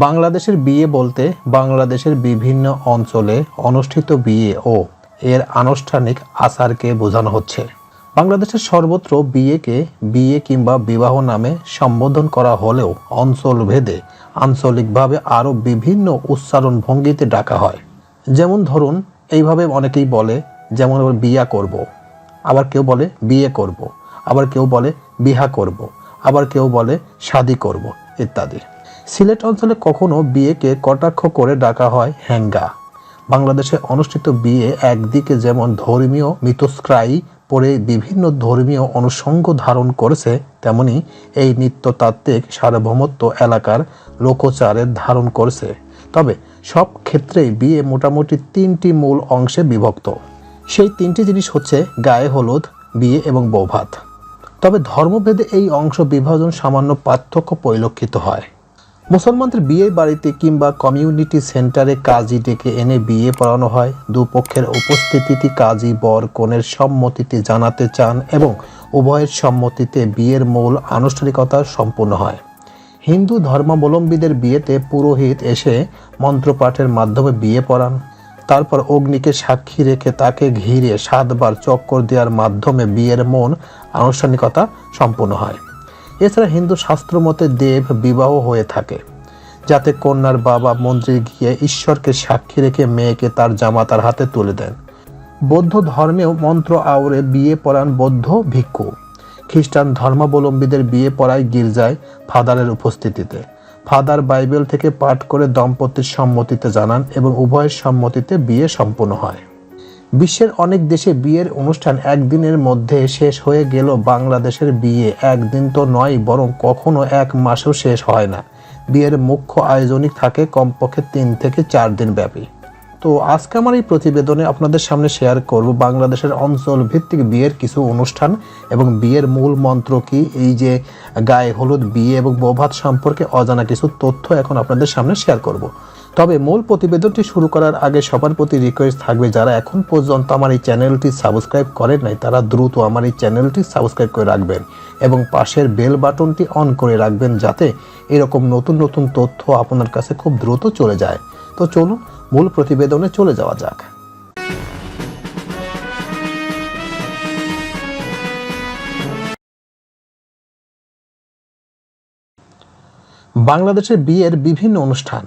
বাংলাদেশের বিয়ে বলতে বাংলাদেশের বিভিন্ন অঞ্চলে অনুষ্ঠিত বিয়ে ও এর আনুষ্ঠানিক আচারকে বোঝানো হচ্ছে বাংলাদেশের সর্বত্র বিয়েকে বিয়ে কিংবা বিবাহ নামে সম্বোধন করা হলেও অঞ্চল ভেদে আঞ্চলিকভাবে আরও বিভিন্ন উচ্চারণ ভঙ্গিতে ডাকা হয় যেমন ধরুন, এইভাবে অনেকেই বলে, যেমন বিয়া করব। আবার কেউ বলে, বিয়ে করব। আবার কেউ বলে, বিহা করব। আবার কেউ বলে, শাদি করব, ইত্যাদি সিলেট অঞ্চলে কখনো বিয়েকে কটাক্ষ করে ডাকা হয় হ্যাঙ্গা বাংলাদেশে অনুষ্ঠিত বিয়ে একদিকে যেমন ধর্মীয় মিতস্ক্রায়ী পরে বিভিন্ন ধর্মীয় অনুষঙ্গ ধারণ করেছে, তেমনি এই নৃত্যতাত্ত্বিক সার্বভৌমত্ব এলাকার লোকচারের ধারণ করেছে। তবে সব ক্ষেত্রেই বিয়ে মোটামুটি তিনটি মূল অংশে বিভক্ত। সেই তিনটি জিনিস হচ্ছে গায়ে হলুদ, বিয়ে এবং বৌভাত। তবে ধর্মভেদে এই অংশ বিভাজন সামান্য পার্থক্য পরিলক্ষিত হয়। মুসলমানদের বিয়ে বাড়িতে কিংবা কমিউনিটি সেন্টারে কাজী ডেকে এনে বিয়ে পড়ানো হয়। দুপক্ষের উপস্থিতিতে কাজী বর কনের সম্মতিতে জানাতে চান এবং উভয়ের সম্মতিতে বিয়ের মূল আনুষ্ঠানিকতা সম্পূর্ণ হয়। হিন্দু ধর্মাবলম্বীদের বিয়েতে পুরোহিত এসে মন্ত্রপাঠের মাধ্যমে বিয়ে পড়ান। তারপর অগ্নিকে সাক্ষী রেখে তাকে ঘিরে সাতবার চক্কর দেওয়ার মাধ্যমে বিয়ের মন আনুষ্ঠানিকতা সম্পূর্ণ হয়। এছাড়া হিন্দু শাস্ত্র মতে দেব বিবাহ হয়ে থাকে, যাতে কন্যার বাবা মন্দিরে গিয়ে ঈশ্বরকে সাক্ষী রেখে মেয়েকে তার জামাতার হাতে তুলে দেন। বৌদ্ধ ধর্মেও মন্ত্র আওড়ে বিয়ে পড়ান বৌদ্ধ ভিক্ষু। খ্রিস্টান ধর্মাবলম্বীদের বিয়ে পড়ায় গির্জায় ফাদারের উপস্থিতিতে। ফাদার বাইবেল থেকে পাঠ করে দম্পতির সম্মতিতে জানান এবং উভয়ের সম্মতিতে বিয়ে সম্পন্ন হয়। বিশ্বের অনেক দেশে বিয়ের অনুষ্ঠান একদিনের মধ্যে শেষ হয়ে গেল, বাংলাদেশের বিয়ে একদিন তো নয়, বরং কখনো এক মাসও শেষ হয় না। বিয়ের মুখ্য আয়োজনই থাকে কমপক্ষে তিন থেকে চার দিন ব্যাপী। তো আজকে আমার এই প্রতিবেদনে আপনাদের সামনে শেয়ার করব বাংলাদেশের অঞ্চল ভিত্তিক বিয়ের কিছু অনুষ্ঠান এবং বিয়ের মূল মন্ত্র কি, এই যে গায়ে হলুদ, বিয়ে এবং বৌভাত সম্পর্কে অজানা কিছু তথ্য এখন আপনাদের সামনে শেয়ার করব। তবে মূল প্রতিবেদনটি শুরু করার আগে সবার প্রতি রিকোয়েস্ট থাকবে যারা এখন পর্যন্ত আমার এই চ্যানেলটি সাবস্ক্রাইব করেন নাই, তারা দ্রুত আমার এই চ্যানেলটি সাবস্ক্রাইব করে রাখবেন এবং পাশের বেল বাটনটি অন করে রাখবেন যাতে এরকম নতুন নতুন তথ্য আপনার কাছে খুব দ্রুত চলে যায়। তো চলুন, মূল প্রতিবেদনে চলে যাওয়া যাক। বাংলাদেশের বিয়ের বিভিন্ন অনুষ্ঠান।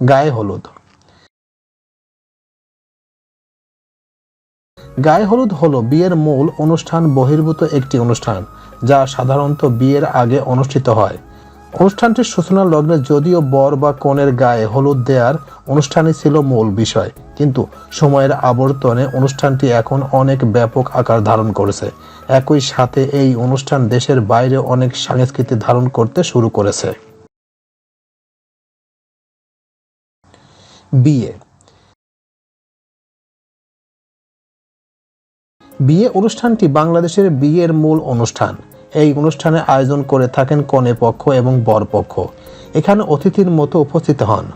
গায়ে হলুদ। গায়ে হলুদ হলো বিয়ের মূল অনুষ্ঠান বহির্ভূত একটি অনুষ্ঠান, যা সাধারণত বিয়ের আগে অনুষ্ঠিত হয়। অনুষ্ঠানটির সূচনা লগ্নে যদিও বর বা কনের গায়ে হলুদ দেয়ার অনুষ্ঠানই ছিল মূল বিষয়, কিন্তু সময়ের আবর্তনে অনুষ্ঠানটি এখন অনেক ব্যাপক আকার ধারণ করেছে। একই সাথে এই অনুষ্ঠান দেশের বাইরে অনেক সংস্কৃতি ধারণ করতে শুরু করেছে। বিয়ে। বিয়ে অনুষ্ঠানটি বাংলাদেশের বিয়ের মূল অনুষ্ঠান। এই অনুষ্ঠানে আয়োজন করে থাকেন কনে পক্ষ এবং বর পক্ষ এখানে অতিথির মতো উপস্থিত হন।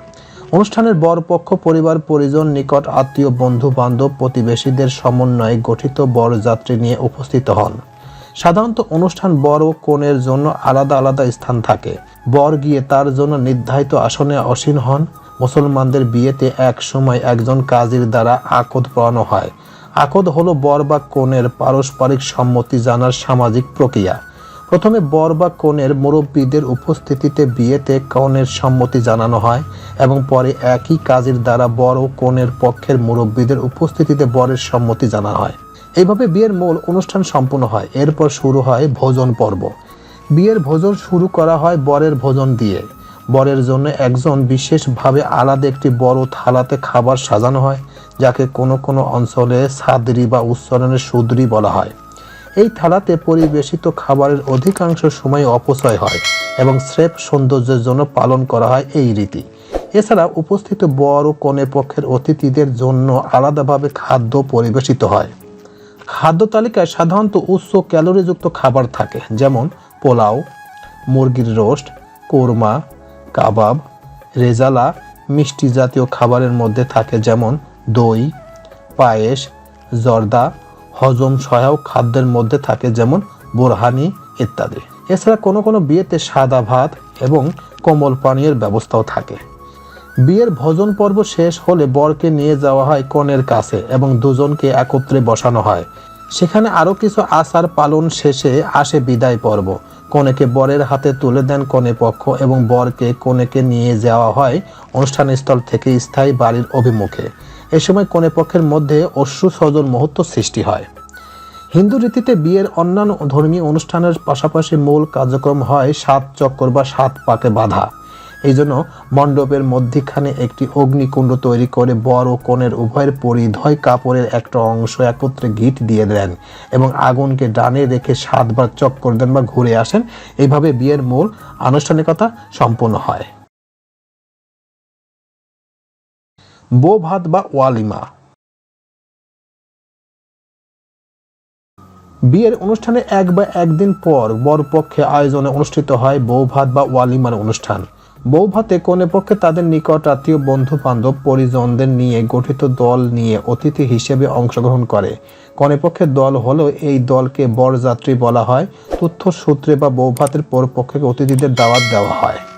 অনুষ্ঠানের বর পক্ষ পরিবার, পরিজন, নিকট আত্মীয় বন্ধু বান্ধব প্রতিবেশীদের সমন্বয়ে গঠিত বরযাত্রী নিয়ে উপস্থিত হন। সাধারণত অনুষ্ঠান বর ও কনের জন্য আলাদা আলাদা স্থান থাকে। বর গিয়ে তার জন্য নির্ধারিত আসনে আসীন হন। মুসলমানদের বিয়েতে এক সময় একজন কাজীর দ্বারা আকদ পড়ানো হয়। আকদ হলো বর বা কনের পারস্পরিক সম্মতি জানার সামাজিক প্রক্রিয়া। প্রথমে বর বা কনের মুরব্বীদের উপস্থিতিতে বিয়েতে কনের সম্মতি জানানো হয় এবং পরে একই কাজের দ্বারা বর ও কনের পক্ষের মুরব্বীদের উপস্থিতিতে বরের সম্মতি জানা হয়। এইভাবে বিয়ের মূল অনুষ্ঠান সম্পূর্ণ হয়। এরপর শুরু হয় ভোজন পর্ব। বিয়ের ভোজন শুরু করা হয় বরের ভোজন দিয়ে। বরের জন্য একজন বিশেষভাবে আলাদা একটি বড় থালাতে খাবার সাজানো হয়, যাকে কোনো কোনো অঞ্চলে সাদরি বা উচ্চারণের সুদরি বলা হয়। এই থালাতে পরিবেশিত খাবারের অধিকাংশ সময় অপচয় হয় এবং স্রেফ সৌন্দর্যের জন্য পালন করা হয় এই রীতি। এছাড়া উপস্থিত বড় কনে পক্ষের অতিথিদের জন্য আলাদাভাবে খাদ্য পরিবেশিত হয়। খাদ্য তালিকায় সাধারণত উচ্চ ক্যালোরিযুক্ত খাবার থাকে, যেমন পোলাও, মুরগির রোস্ট, কোরমা কাবাব, রেজালা মিষ্টি জাতীয় খাবারের মধ্যে থাকে যেমন দই, পায়েস, জর্দা, হজম সহায়ক খাদ্যের মধ্যে থাকে যেমন বোরহানি ইত্যাদি। এছাড়া কোনো কোনো বিয়েতে সাদা ভাত এবং কোমল পানীয়ের ব্যবস্থাও থাকে। বিয়ের ভোজন পর্ব শেষ হলে বরকে নিয়ে যাওয়া হয় কনের কাছে এবং দুজনকে একত্রে বসানো হয়। সেখানে আরও কিছু আচার পালন শেষে আসে বিদায় পর্ব। কনেকে বরের হাতে তুলে দেন কনে পক্ষ এবং বরকে কনেকে নিয়ে যাওয়া হয় অনুষ্ঠানস্থল থেকে স্থায়ী বাড়ির অভিমুখে। এ সময় কনে পক্ষের মধ্যে অশ্রু মুহূর্ত সৃষ্টি হয়। হিন্দু রীতিতে বিয়ের অন্যান্য ধর্মীয় অনুষ্ঠানের পাশাপাশি মূল কার্যক্রম হয় সাত চক্কর বা সাত পাকে বাঁধা। এই জন্য মণ্ডপের মধ্যিখানে একটি অগ্নিকুণ্ড তৈরি করে বর ও কনের উভয়ের পরিধয় কাপড়ের একটা অংশ একত্রে গিট দিয়ে দেন এবং আগুনকে ডানে রেখে সাতবার চক্কর দেন বা ঘুরে আসেন। এইভাবে বিয়ের মূল আনুষ্ঠানিকতা সম্পন্ন হয়। বো ভাত বা ওয়ালিমা। বিয়ের অনুষ্ঠানে এক বা একদিন পর বরপক্ষে আয়োজনে অনুষ্ঠিত হয় বৌভাত বা ওয়ালিমার অনুষ্ঠান। বৌভাতে কোনে পক্ষে তাদের নিকট আত্মীয় বন্ধু বান্ধব পরিজনদের নিয়ে গঠিত দল নিয়ে অতিথি হিসেবে অংশগ্রহণ করে। কনে পক্ষের দল হলেও এই দলকে বরযাত্রী বলা হয়। তথ্য সূত্রে বা বৌভাতের পরপক্ষে অতিথিদের দাওয়াত দেওয়া হয়।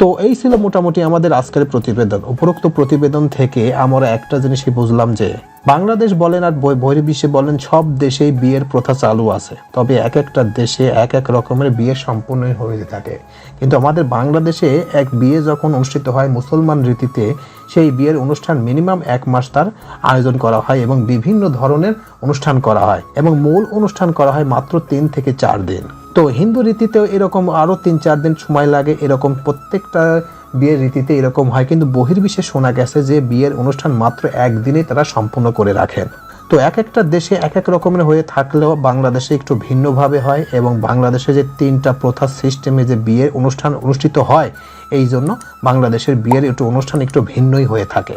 তো এই ছিল মোটামুটি আমাদের আজকের প্রতিবেদন। উপরোক্ত প্রতিবেদন থেকে আমরা একটা জিনিসই বুঝলাম যে, বাংলাদেশ বলেন আর বহির্বিশ্বে বলেন, সব দেশেই বিয়ের প্রথা চালু আছে। তবে এক একটা দেশে এক এক রকমের বিয়ে সম্পূর্ণ হয়ে থাকে। কিন্তু আমাদের বাংলাদেশে এক বিয়ে যখন অনুষ্ঠিত হয় মুসলমান রীতিতে, সেই বিয়ের অনুষ্ঠান মিনিমাম এক মাস তার আয়োজন করা হয় এবং বিভিন্ন ধরনের অনুষ্ঠান করা হয় এবং মূল অনুষ্ঠান করা হয় মাত্র তিন থেকে চার দিন। তো হিন্দু রীতিতেও এরকম আরও তিন চার দিন সময় লাগে, এরকম প্রত্যেকটা বিয়ের রীতিতে এরকম হয়। কিন্তু বহির্বিশ্বে শোনা গেছে যে বিয়ের অনুষ্ঠান মাত্র একদিনেই তারা সম্পূর্ণ করে রাখেন। তো এক একটা দেশে এক এক রকমের হয়ে থাকলেও বাংলাদেশে একটু ভিন্নভাবে হয় এবং বাংলাদেশে যে তিনটা প্রথা সিস্টেমে যে বিয়ের অনুষ্ঠান অনুষ্ঠিত হয়, এই জন্য বাংলাদেশের বিয়ের একটু অনুষ্ঠান একটু ভিন্নই হয়ে থাকে।